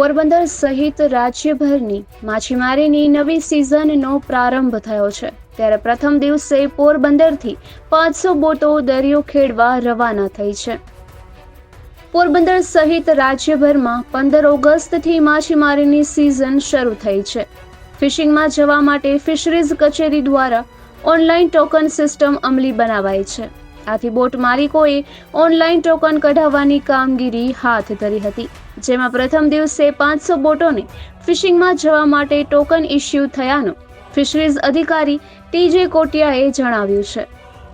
પોરબંદર સહિત રાજ્યભરની માછીમારીની નવી સિઝનનો પ્રારંભ થયો છે. ત્યારે પ્રથમ દિવસે પોરબંદરથી પાંચસો બોટો દરિયો ખેડવા રવાના થઈ છે. પોરબંદર સહિત રાજ્યભરમાં પંદર ઓગસ્ટથી માછીમારીની સિઝન શરૂ થઈ છે. ફિશિંગમાં જવા માટે ફિશરીઝ કચેરી દ્વારા ઓનલાઈન ટોકન સિસ્ટમ અમલી બનાવાઈ છે. આથી બોટ માલિકોએ ઓનલાઈન ટોકન કઢાવવાની કામગીરી હાથ ધરી હતી. જેમાં પ્રથમ દિવસે પાંચસો બોટોને ફિશિંગમાં જવા માટે ટોકન ઇસ્યુ થયાનું ફિશરીઝ અધિકારી ટીજે કોટિયાએ જણાવ્યું છે.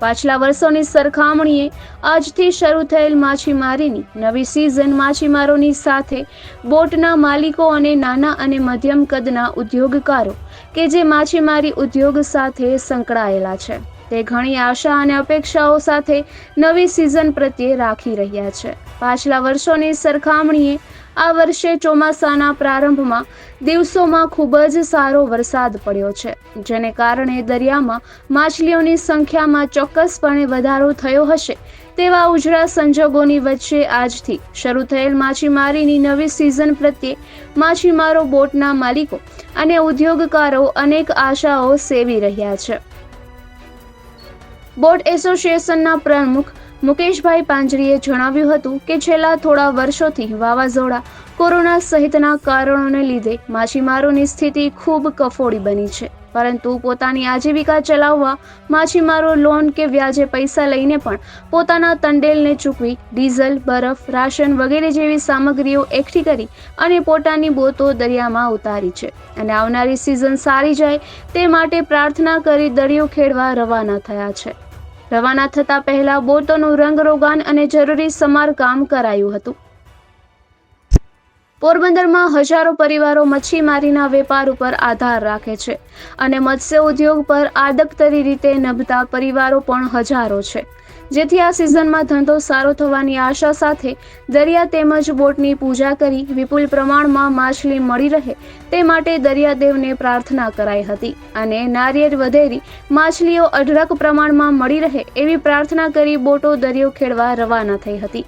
પાછલા વર્ષોની સરખામણીએ આજથી શરૂ થયેલ માછીમારીની નવી સિઝન માછીમારોની સાથે બોટના માલિકો અને નાના અને મધ્યમ કદના ઉદ્યોગકારો કે જે માછીમારી ઉદ્યોગ સાથે સંકળાયેલા છે. તે ઘણી આશા અને અપેક્ષાઓ સાથે નવી સિઝન પ્રત્યે રાખી રહ્યા છે. પાછલા વર્ષોની સરખામણીએ આ વર્ષે ચોમાસાના પ્રારંભમાં દિવસોમાં ખૂબ જ સારો વરસાદ પડ્યો છે, જેને કારણે દરિયામાં માછલીઓની સંખ્યામાં ચોક્કસપણે વધારો થયો હશે, તેવા ઉજળા સંજોગોની વચ્ચે આજથી શરૂ થયેલ માછીમારીની નવી સિઝન પ્રત્યે માછીમારો બોટના માલિકો અને ઉદ્યોગકારો અનેક આશાઓ સેવી રહ્યા છે. બોટ એસોસિએશનના પ્રમુખ મુકેશભાઈ પાંજરીએ જણાવ્યું હતું કે છેલ્લા થોડા વર્ષોથી વાવાઝોડા કોરોના સહિતના કારણોને લીધે માછીમારોની સ્થિતિ ખૂબ કફોડી બની છે. પરંતુ પોતાની આજીવિકા ચલાવવા માછીમારો લોન કે વ્યાજે પૈસા લઈને પણ પોતાના તંડેલને ચૂકવી ડીઝલ, બરફ, રાશન વગેરે જેવી સામગ્રીઓ એકઠી કરી અને પોતાની બોતો દરિયામાં ઉતારી છે. અને આવનારી સિઝન સારી જાય તે માટે પ્રાર્થના કરી દરિયો ખેડવા રવાના થયા છે. રવાના થતા પહેલા બોટોનું રંગરોગાન અને જરૂરી સમારકામ કરાયું હતું. પોરબંદરમાં હજારો પરિવારો મચ્છીમારીના વેપાર ઉપર આધાર રાખે છે અને મત્સ્ય ઉદ્યોગ પર આડકતરી રીતે નભતા પરિવારો પણ હજારો છે. જેથી આ સિઝનમાં ધંધો સારો થવાની આશા સાથે દરિયા તેમજ બોટની પૂજા કરી વિપુલ પ્રમાણમાં માછલી મળી રહે તે માટે દરિયાદેવને પ્રાર્થના કરાઈ હતી અને નારિયેળ વધેરી માછલીઓ અઢળક પ્રમાણમાં મળી રહે એવી પ્રાર્થના કરી બોટો દરિયો ખેડવા રવાના થઈ હતી.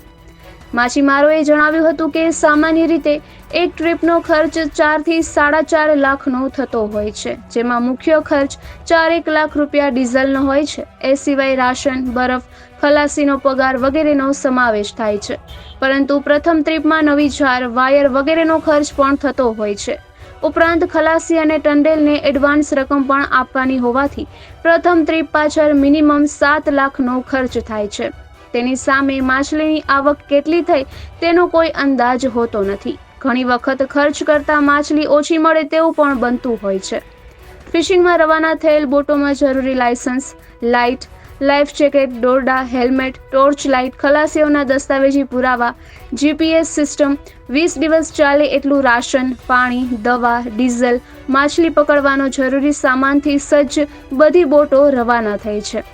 માછીમારોએ જણાવ્યું હતું કે સામાન્ય રીતે એક ટ્રીપનો ખર્ચ ચારથી સાડા ચાર લાખનો થતો હોય છે, જેમાં મુખ્ય ખર્ચ ચારેક લાખ રૂપિયા ડીઝલનો હોય છે. એ સિવાય રાશન, બરફ, ખલાસીનો પગાર વગેરેનો સમાવેશ થાય છે. પરંતુ પ્રથમ ટ્રીપમાં નવી જાર, વાયર વગેરેનો ખર્ચ પણ થતો હોય છે. ઉપરાંત ખલાસી અને ટંડેલને એડવાન્સ રકમ પણ આપવાની હોવાથી પ્રથમ ટ્રીપ પાછળ મિનિમમ સાત લાખનો ખર્ચ થાય છે. તેની સામે માછલીની આવક કેટલી થઈ તેનો કોઈ અંદાજ હોતો નથી. ઘણી વખત ખર્ચ કરતાં માછલી ઓછી મળે તેવું પણ બનતું હોય છે. ફિશિંગમાં રવાના થયેલ બોટોમાં જરૂરી લાયસન્સ, લાઇટ, લાઈફ જેકેટ, દોરડા, હેલ્મેટ, ટોર્ચ લાઇટ, ખલાસીઓના દસ્તાવેજી પુરાવા, જીપીએસ સિસ્ટમ, વીસ દિવસ ચાલે એટલું રાશન, પાણી, દવા, ડીઝલ, માછલી પકડવાનો જરૂરી સામાનથી સજ્જ બધી બોટો રવાના થઈ છે.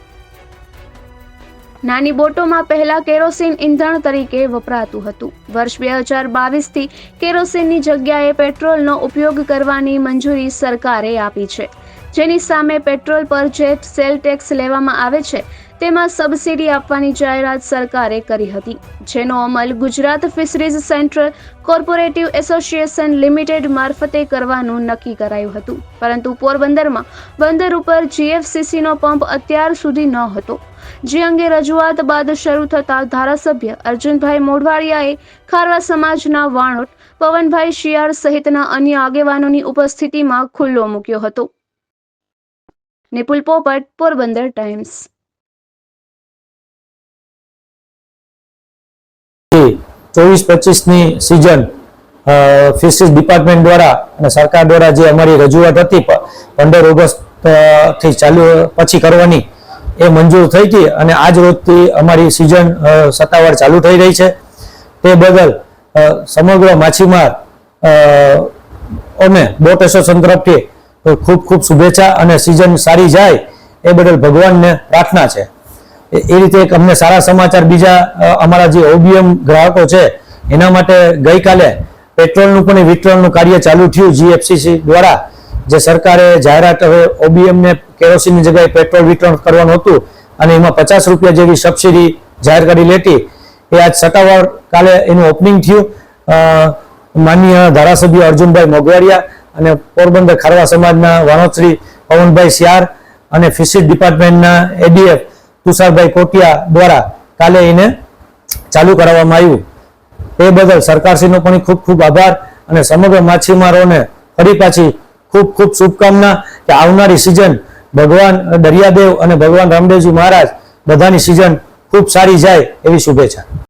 નાની બોટોમાં પહેલા કેરોસીન ઇંધણ તરીકે વપરાતું હતું. વર્ષ બે હજાર બાવીસથી કેરોસીનની જગ્યાએ પેટ્રોલનો ઉપયોગ કરવાની મંજૂરી સરકારે આપી છે. જેની સામે પેટ્રોલ પર જે સેલ ટેક્સ લેવામાં આવે છે, તેમાં સબસિડી આપવાની જાહેરાત સરકારે કરી હતી, જેનો અમલ Gujarat fisheries central corporative association limited મારફતે કરવાનું નક્કી કરાયું હતું. પરંતુ પોરબંદરમાં બંદર ઉપર જીએફસીસીનો પંપ અત્યાર સુધી ન હતો જે અંગે રજૂઆત બાદ શરૂ થતા ધારાસભ્ય અર્જુનભાઈ મોઢવાડિયાએ ખારવા સમાજના વાણોટ, પવનભાઈ શિયાળ સહિતના અન્ય આગેવાનોની ઉપસ્થિતિમાં ખુલ્લો મૂક્યો હતો. નિપુલ પોપટ પોરબંદર ટાઈમ્સ ચોવીસ પચીસની સિઝન ફિશરીઝ ડિપાર્ટમેન્ટ દ્વારા અને સરકાર દ્વારા જે અમારી રજૂઆત હતી પંદર ઓગસ્ટથી ચાલુ, પછી કરવાની, એ મંજૂર થઈ હતી અને આજ રોજથી અમારી સિઝન સત્તાવાર ચાલુ થઈ રહી છે. તે બદલ સમગ્ર માછીમાર અમે બોટ એસોસિએશન તરફથી ખૂબ ખૂબ શુભેચ્છા અને સિઝન સારી જાય એ બદલ ભગવાનને પ્રાર્થના છે. એ રીતે એક અમને સારા સમાચાર બીજા અમારા જે ઓબીએમ ગ્રાહકો છે, એના માટે ગઈકાલે પેટ્રોલનું પણ વિતરણનું કાર્ય ચાલુ થયું જીએફસીસી દ્વારા, જે સરકારે જાહેરાત હવે ઓબીએમને કેરોસીનની જગ્યાએ પેટ્રોલ વિતરણ કરવાનું હતું અને એમાં પચાસ રૂપિયા જેવી સબસિડી જાહેર કરી લેતી. એ આજ સત્તાવાર કાલે એનું ઓપનિંગ થયું. માનનીય ધારાસભ્ય અર્જુનભાઈ મોગવાડિયા અને પોરબંદર ખારવા સમાજના વાણોત્રી પવનભાઈ શિયાર અને ફિશિંગ ડિપાર્ટમેન્ટના એડીએફ તુષારભાઈ કોટિયા દ્વારા કાલે એને ચાલુ કરાવવામાં આવ્યું. તે બદલ સરકારશ્રીનો પણ ખૂબ ખૂબ આભાર અને સમગ્ર માછીમારોને ફરી પાછી ખૂબ ખૂબ શુભકામના કે આવનારી સિઝન ભગવાન દરિયાદેવ અને ભગવાન રામદેવજી મહારાજ બધાની સિઝન ખૂબ સારી જાય એવી શુભેચ્છા.